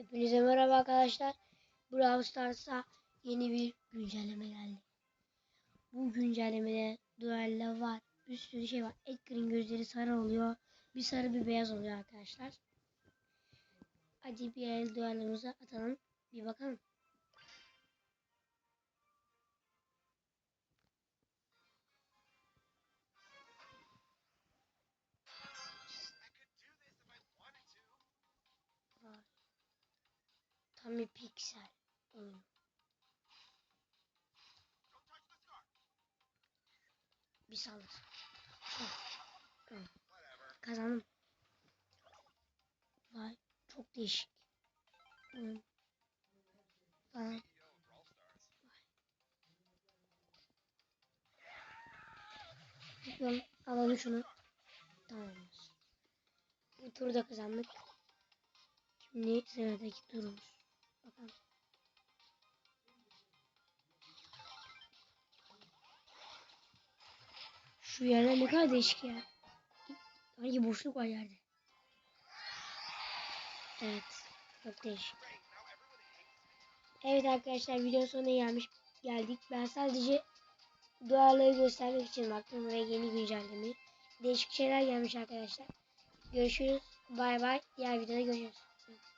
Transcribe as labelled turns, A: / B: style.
A: Hepinize merhaba arkadaşlar. Brawl Stars'a yeni bir güncelleme geldi. Bu güncellemede dueller var. Bir sürü şey var. Edgar'ın gözleri sarı oluyor. Bir sarı bir beyaz oluyor arkadaşlar. Hadi bir el duellerimize atalım. Bir bakalım. Tam bir piksel oyun. Bir saldır. Oh. Tamam. Kazandım. Vay çok değişik. Oyun. Falan. Bakalım alalım şunu. Tamamdır. Bu turu da kazandık. Şimdi sıradaki turumuz. Şu yerler ne kadar değişik ya. Hangi boşluk var yerde. Evet. Çok değişik. Evet arkadaşlar videonun sonuna gelmiş geldik. Ben sadece duaları göstermek için baktım buraya yeni güncelleme. Değişik şeyler gelmiş arkadaşlar. Görüşürüz. Bay bay. Diğer videoda görüşürüz.